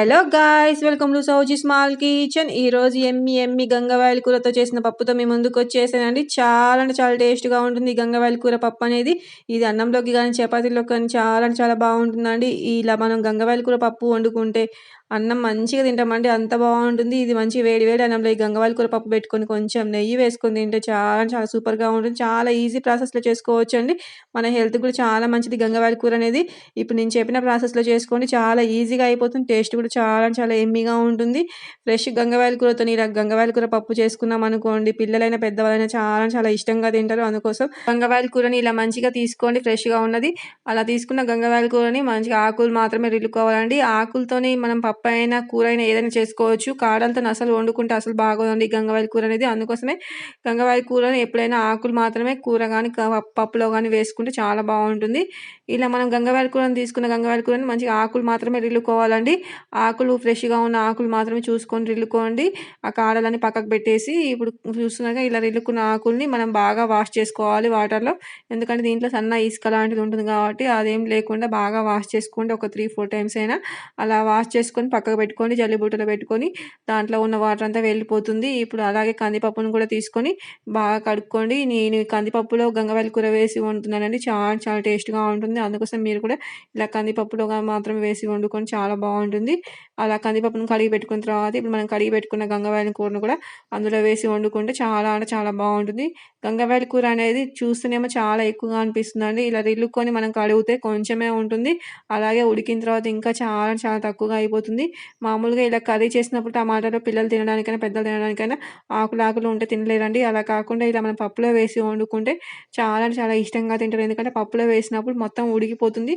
Hello guys welcome to Souji small kitchen ఈ రోజు ఎమ్మి ఎమ్మి గంగవాయల కూరతో చేసిన పప్పుతో మీ ముందుకు వచ్చేసానండి. చాలా అంటే చాలా టేస్ట్గా ఉంటుంది ఈ గంగవాయల కూర పప్పు అనేది. ఇది అన్నంలోకి కానీ చపాతీలోకి కానీ చాలా అంటే చాలా బాగుంటుందండి. ఇలా మనం గంగవాయల కూర పప్పు వండుకుంటే అన్నం మంచిగా తింటామండి అంత బాగుంటుంది. ఇది మంచి వేడి వేడి అన్నంలో ఈ గంగవాలి కూర పప్పు పెట్టుకొని కొంచెం నెయ్యి వేసుకొని తింటే చాలా చాలా సూపర్గా ఉంటుంది. చాలా ఈజీ ప్రాసెస్లో చేసుకోవచ్చు అండి మన హెల్త్ కూడా చాలా మంచిది. గంగవాలి కూర అనేది ఇప్పుడు నేను చెప్పిన ప్రాసెస్లో చేసుకోండి. చాలా ఈజీగా అయిపోతుంది. టేస్ట్ కూడా చాలా చాలా ఎమ్మిగా ఉంటుంది. ఫ్రెష్ గంగవాయల కూరతో ఇలా గంగవాయల కూర పప్పు చేసుకున్నాం అనుకోండి పిల్లలైనా పెద్దవాళ్ళైనా చాలా చాలా ఇష్టంగా తింటారు అందుకోసం. గంగవాయల కూరని ఇలా మంచిగా తీసుకోండి. ఫ్రెష్గా ఉన్నది. అలా తీసుకున్న గంగవాయల కూరని మంచిగా ఆకులు మాత్రమే రిల్లుకోవాలండి. ఆకులతోని మనం పప్పు అయినా కూర అయినా ఏదైనా చేసుకోవచ్చు. కాడంతా అసలు వండుకుంటే అసలు బాగోదండి. గంగవాయల కూర అనేది. అందుకోసమే గంగవాయల కూరని ఎప్పుడైనా ఆకులు మాత్రమే కూర కానీ పప్పులో కానీ వేసుకుంటే చాలా బాగుంటుంది. ఇలా మనం గంగవాయల కూరని తీసుకున్న గంగవాయల కూరని మంచిగా ఆకులు మాత్రమే రిల్లుకోవాలండి. ఆకులు ఫ్రెష్గా ఉన్న ఆకులు మాత్రమే చూసుకొని రిల్లుకోండి. ఆ కాడలని పక్కకు పెట్టేసి ఇప్పుడు చూస్తున్నాక ఇలా రిల్లుకున్న ఆకుల్ని మనం బాగా వాష్ చేసుకోవాలి వాటర్లో. ఎందుకంటే దీంట్లో సన్న ఇసుక లాంటిది ఉంటుంది కాబట్టి అదేం లేకుండా బాగా వాష్ చేసుకోండి ఒక త్రీ ఫోర్ టైమ్స్ అయినా అలా వాష్ చేసుకొని పక్కకు పెట్టుకొని జల్లిబుట్టలో పెట్టుకొని దాంట్లో ఉన్న వాటర్ అంతా వెళ్ళిపోతుంది. ఇప్పుడు అలాగే కందిపప్పును కూడా తీసుకొని బాగా కడుక్కోండి. నేను కందిపప్పులో గంగవాయల కూర వేసి వండుతున్నానండి. చాలా చాలా టేస్ట్గా ఉంటుంది. అందుకోసం మీరు కూడా ఇలా కందిపప్పులో మాత్రం వేసి వండుకొని చాలా బాగుంటుంది. అలా కందిపప్పును కడిగి పెట్టుకున్న తర్వాత ఇప్పుడు మనం కడిగి పెట్టుకున్న గంగవాయల కూరను కూడా అందులో వేసి వండుకుంటే చాలా అంటే చాలా బాగుంటుంది. గంగవాయల కూర అనేది చూస్తేనేమో చాలా ఎక్కువగా అనిపిస్తుందండి. ఇలా రిల్లుకొని మనం కడిగితే కొంచెమే ఉంటుంది. అలాగే ఉడికిన తర్వాత ఇంకా చాలా చాలా తక్కువగా అయిపోతుంది. మామూలుగా ఇలా కర్రీ చేసినప్పుడు టమాటాలో పిల్లలు తినడానికైనా పెద్దలు తినడానికైనా ఆకులు ఆకులు ఉంటే తినలేరండి. అలా కాకుండా ఇలా మనం పప్పులో వేసి వండుకుంటే చాలా చాలా ఇష్టంగా తింటారు. ఎందుకంటే పప్పులో వేసినప్పుడు మొత్తం ఉడికిపోతుంది.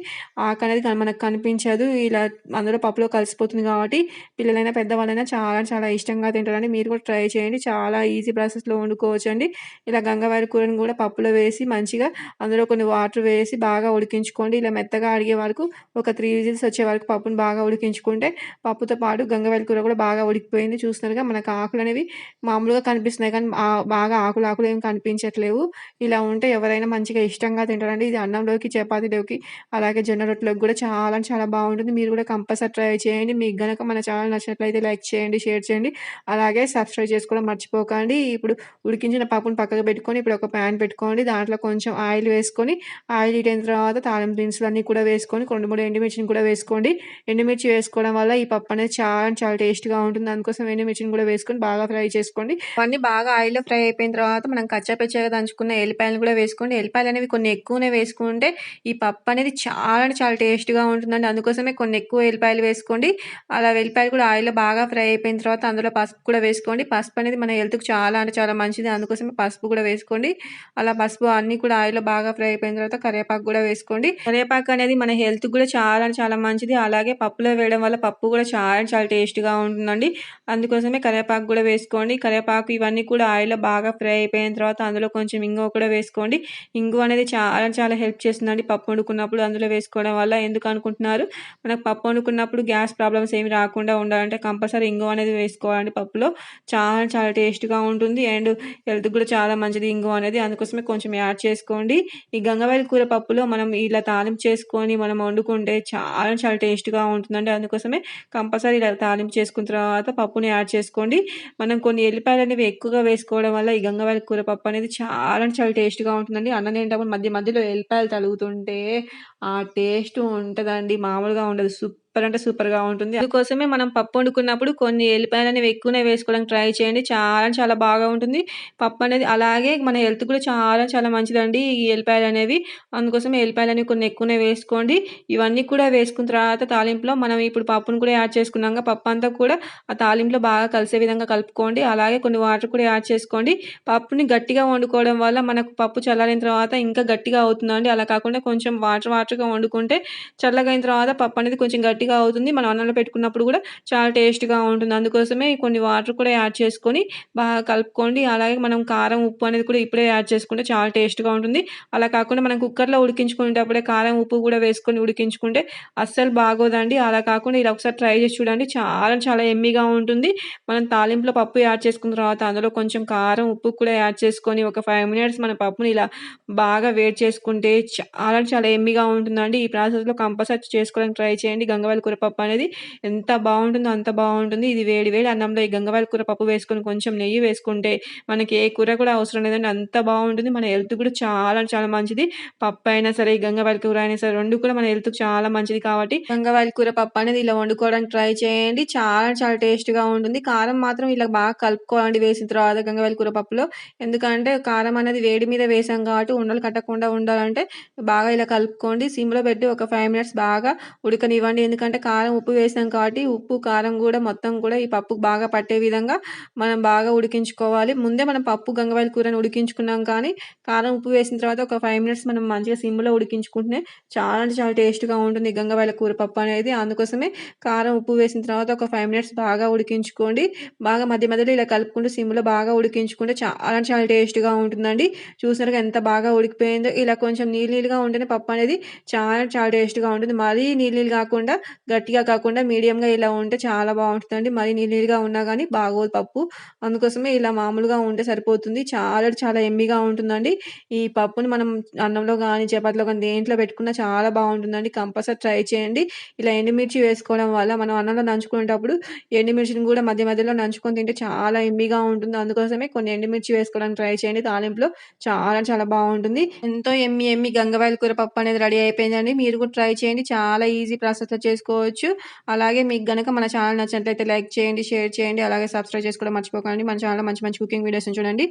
ఆకు అనేది మనకు కనిపించదు. ఇలా అందులో పప్పులో కలిసిపోతుంది కాబట్టి పిల్లలైనా పెద్దవాళ్ళైనా చాలా చాలా ఇష్టంగా తింటారండి. మీరు కూడా ట్రై చేయండి. చాలా ఈజీ ప్రాసెస్లో వండుకోవచ్చు అండి ఇలా గంగవారి కూరని కూడా పప్పులో వేసి మంచిగా అందులో కొన్ని వాటర్ వేసి బాగా ఉడికించుకోండి. ఇలా మెత్తగా అడిగే వరకు ఒక త్రీ విజిల్స్ వచ్చే వరకు పప్పును బాగా ఉడికించుకుంటే పప్పుతో పాటు గంగవేల కూర కూడా బాగా ఉడికిపోయింది. చూస్తున్నారుగా మనకు ఆకులు అనేవి మామూలుగా కనిపిస్తున్నాయి కానీ బాగా ఆకులు ఆకులు ఏం కనిపించట్లేవు. ఇలా ఉంటే ఎవరైనా మంచిగా ఇష్టంగా తింటారండి. ఇది అన్నంలోకి చపాతీలోకి అలాగే జొన్న రొట్టెలోకి కూడా చాలా చాలా బాగుంటుంది. మీరు కూడా కంపల్సరీ ట్రై చేయండి. మీకు గనక మన ఛానల్ నచ్చినట్లయితే లైక్ చేయండి షేర్ చేయండి. అలాగే సబ్స్క్రైబ్ చేసుకోవడం మర్చిపోకండి. ఇప్పుడు ఉడికించిన పప్పును పక్కకు పెట్టుకొని ఇప్పుడు ఒక ప్యాన్ పెట్టుకోండి. దాంట్లో కొంచెం ఆయిల్ వేసుకొని ఆయిల్ ఇటైన తర్వాత తాళం దినుసులు అన్నీ కూడా వేసుకొని రెండు మూడు ఎండుమిర్చిని కూడా వేసుకోండి. ఎండుమిర్చి వేసుకోవడం వల్ల ఈ పప్పు అనేది చాలా చాలా టేస్ట్గా ఉంటుంది. అందుకోసం ఎండుమిర్చిని కూడా వేసుకొని బాగా ఫ్రై చేసుకోండి. అవన్నీ బాగా ఆయిల్లో ఫ్రై అయిపోయిన తర్వాత మనం కచ్చాపెచ్చగా దంచుకున్న ఎల్లిపాయలు కూడా వేసుకోండి. ఎల్లిపాయలు అనేవి కొన్ని ఎక్కువనే వేసుకుంటే ఈ పప్పు అనేది చాలా చాలా టేస్ట్గా ఉంటుందండి. అందుకోసమే కొన్ని ఎక్కువ ఎల్లిపాయలు వేసుకోండి. అలా వెల్లిపాయలు కూడా ఆయిల్లో బాగా ఫ్రై అయిపోయిన తర్వాత అందులో పసుపు కూడా వేసుకోండి. పసుపు అనేది మన హెల్త్కి చాలా అంటే చాలా మంచిది. అందుకోసమే పసుపు కూడా వేసుకోండి. అలా పసుపు అన్నీ కూడా ఆయిల్లో బాగా ఫ్రై అయిపోయిన తర్వాత కరివేపాకు కూడా వేసుకోండి. కరివేపాకు అనేది మన హెల్త్ కూడా చాలా చాలా మంచిది. అలాగే పప్పులో వేయడం వల్ల పప్పు కూడా చాలా చాలా టేస్ట్గా ఉంటుందండి. అందుకోసమే కరివేపాకు కూడా వేసుకోండి. కరివేపాకు ఇవన్నీ కూడా ఆయిల్లో బాగా ఫ్రై అయిపోయిన తర్వాత అందులో కొంచెం ఇంగువ కూడా వేసుకోండి. ఇంగువ అనేది చాలా చాలా హెల్ప్ చేస్తుందండి పప్పు వండుకున్నప్పుడు అందులో వేసుకోవడం వల్ల. ఎందుకు అనుకుంటున్నారు? మనకు పప్పు వండుకున్నప్పుడు గ్యాస్ ప్రాబ్లమ్స్ ఏమి రాకుండా ఉండాలంటే కంపల్సరీ ఇంగువ అనేది వేసుకోవాలండి పప్పులో. చాలా చాలా టేస్ట్గా ఉంటుంది. అండ్ హెల్త్ కూడా చాలా మంచిది ఇంగువ అనేది. అందుకోసమే కొంచెం యాడ్ చేసుకోండి. ఈ గంగవాయల కూర పప్పులో మనం ఇలా తాలింపు చేసుకొని మనం వండుకుంటే చాలా చాలా టేస్ట్గా ఉంటుందండి. అందుకోసమే కంపల్సరీ ఇలా తాలింపు చేసుకున్న తర్వాత పప్పుని యాడ్ చేసుకోండి. మనం కొన్ని ఎల్లిపాయలు అనేవి ఎక్కువగా వేసుకోవడం వల్ల ఈ గంగవారి కూర పప్పు అనేది చాలా చాలా టేస్ట్గా ఉంటుందండి. అన్నం తింటప్పుడు మధ్య మధ్యలో ఎల్లిపాయలు తలుగుతుంటే ఆ టేస్ట్ ఉంటుందండి. మామూలుగా ఉండదు. సూప్ సూపర్ అంటే సూపర్గా ఉంటుంది. అందుకోసమే మనం పప్పు వండుకున్నప్పుడు కొన్ని ఎల్లిపాయలు అనేవి ఎక్కువనే వేసుకోవడానికి ట్రై చేయండి. చాలా చాలా బాగా ఉంటుంది. పప్పు అనేది అలాగే మన హెల్త్ కూడా చాలా చాలా మంచిదండి ఈ ఎల్లిపాయలు అనేవి. అందుకోసం ఎల్లిపాయలు అనేవి కొన్ని ఎక్కువనే వేసుకోండి. ఇవన్నీ కూడా వేసుకున్న తర్వాత తాలింపులో మనం ఇప్పుడు పప్పును కూడా యాడ్ చేసుకున్నాక పప్పు అంతా కూడా ఆ తాలింపులో బాగా కలిసే విధంగా కలుపుకోండి. అలాగే కొన్ని వాటర్ కూడా యాడ్ చేసుకోండి. పప్పుని గట్టిగా వండుకోవడం వల్ల మనకు పప్పు చల్లారిన తర్వాత ఇంకా గట్టిగా అవుతుందండి. అలా కాకుండా కొంచెం వాటర్ వాటర్గా వండుకుంటే చల్లగైన తర్వాత పప్పు అనేది కొంచెం గట్టి గట్టిగా అవుతుంది. మనం అన్నంలో పెట్టుకున్నప్పుడు కూడా చాలా టేస్ట్గా ఉంటుంది. అందుకోసమే కొన్ని వాటర్ కూడా యాడ్ చేసుకొని బాగా కలుపుకోండి. అలాగే మనం కారం ఉప్పు అనేది కూడా ఇప్పుడే యాడ్ చేసుకుంటే చాలా టేస్ట్గా ఉంటుంది. అలా కాకుండా మనం కుక్కర్లో ఉడికించుకునేటప్పుడే కారం ఉప్పు కూడా వేసుకొని ఉడికించుకుంటే అస్సలు బాగోదండి. అలా కాకుండా ఇలా ఒకసారి ట్రై చేసి చూడండి. చాలా చాలా ఎమ్మిగా ఉంటుంది. మనం తాలింపులో పప్పు యాడ్ చేసుకున్న తర్వాత అందులో కొంచెం కారం ఉప్పు కూడా యాడ్ చేసుకొని ఒక ఫైవ్ మినిట్స్ మన పప్పుని ఇలా బాగా వేడి చేసుకుంటే చాలా చాలా ఎమ్మిగా ఉంటుందండి. ఈ ప్రాసెస్‌లో కంపల్సరీ చేసుకోవడానికి ట్రై చేయండి. గంగవాయల కూర పప్పు అనేది ఎంత బాగుంటుందో అంత బాగుంటుంది ఇది వేడి వేడి అన్నంలో ఈ గంగవాయల కూర పప్పు వేసుకొని కొంచెం నెయ్యి వేసుకుంటే మనకి ఏ కూర కూడా అవసరం లేదండి. అంత బాగుంటుంది మన హెల్త్ కూడా చాలా చాలా మంచిది. పప్పు అయినా సరే, ఈ గంగవాయల కూర అయినా సరే రెండు కూడా మన హెల్త్‌కి చాలా మంచిది కాబట్టి గంగవాయల కూర పప్పు అనేది ఇలా వండుకోవడానికి ట్రై చేయండి. చాలా చాలా టేస్ట్‌గా ఉంటుంది. కారం మాత్రం ఇలా బాగా కలుపుకోవాలండి వేసిన తర్వాత గంగవాయల కూర పప్పులో. ఎందుకంటే కారం అనేది వేడి మీద వేసాం కాబట్టి ఉండలు కట్టకుండా ఉండాలంటే బాగా ఇలా కలుపుకోండి. సిమ్‌లో పెట్టి ఒక ఫైవ్ మినిట్స్ బాగా ఉడకనివ్వండి. ఎందుకంటే కారం, ఉప్పు వేసాం కాబట్టి ఉప్పు, కారం కూడా మొత్తం కూడా ఈ పప్పుకు బాగా పట్టే విధంగా మనం బాగా ఉడికించుకోవాలి. ముందే మనం పప్పు గంగవాయల కూరని ఉడికించుకున్నాం కానీ కారం, ఉప్పు వేసిన తర్వాత ఒక ఫైవ్ మినిట్స్ మనం మంచిగా సిమ్‌లో ఉడికించుకుంటే చాలా అంటే చాలా టేస్ట్‌గా ఉంటుంది గంగవాయల కూర పప్పు అనేది. అందుకోసమే కారం, ఉప్పు వేసిన తర్వాత ఒక ఫైవ్ మినిట్స్ బాగా ఉడికించుకోండి. బాగా మధ్య మధ్యలో ఇలా కలుపుకుంటూ సిమ్‌లో బాగా ఉడికించుకుంటే చాలా చాలా టేస్ట్‌గా ఉంటుందండి. చూసారుగా ఎంత బాగా ఉడికిపోయిందో. ఇలా కొంచెం నీళ్ళు నీళ్ళుగా ఉంటేనే పప్పు అనేది చాలా చాలా టేస్ట్‌గా ఉంటుంది. మరీ నీళ్ళు నీళ్ళు కాకుండా గట్టిగా కాకుండా మీడియంగా ఇలా ఉంటే చాలా బాగుంటుందండి మరీ నీళ్ళు ఉన్నా కానీ బాగోదు పప్పు. అందుకోసమే ఇలా మామూలుగా ఉంటే సరిపోతుంది. చాలా చాలా ఎమ్మిగా ఉంటుందండి. ఈ పప్పుని మనం అన్నంలో కానీ చపాతీలో కానీ దేంట్లో పెట్టుకున్నా చాలా బాగుంటుందండి కంపల్సరీ ట్రై చేయండి. ఇలా ఎండుమిర్చి వేసుకోవడం వల్ల మనం అన్నంలో నంచుకునేటప్పుడు ఎండుమిర్చిని కూడా మధ్య మధ్యలో నంచుకొని తింటే చాలా ఎమ్మిగా ఉంటుంది. అందుకోసమే కొన్ని ఎండుమిర్చి వేసుకోవడానికి ట్రై చేయండి తాలింపులో. చాలా చాలా బాగుంటుంది ఎంతో ఎమ్మి ఎమ్మి గంగవాయల కూర పప్పు అనేది రెడీ అయిపోయిందండి. మీరు కూడా ట్రై చేయండి. చాలా ఈజీ ప్రాసెస్‌లో చేసుకోవచ్చు. అలాగే మీకు గనక మన ఛానల్ నచ్చినట్లయితే లైక్ చేయండి, షేర్ చేయండి. అలాగే సబ్స్క్రైబ్ చేసుకోవడం మర్చిపోకండి. మన ఛానల్‌లో మంచి మంచి కుకింగ్ వీడియోస్‌ని చూడండి.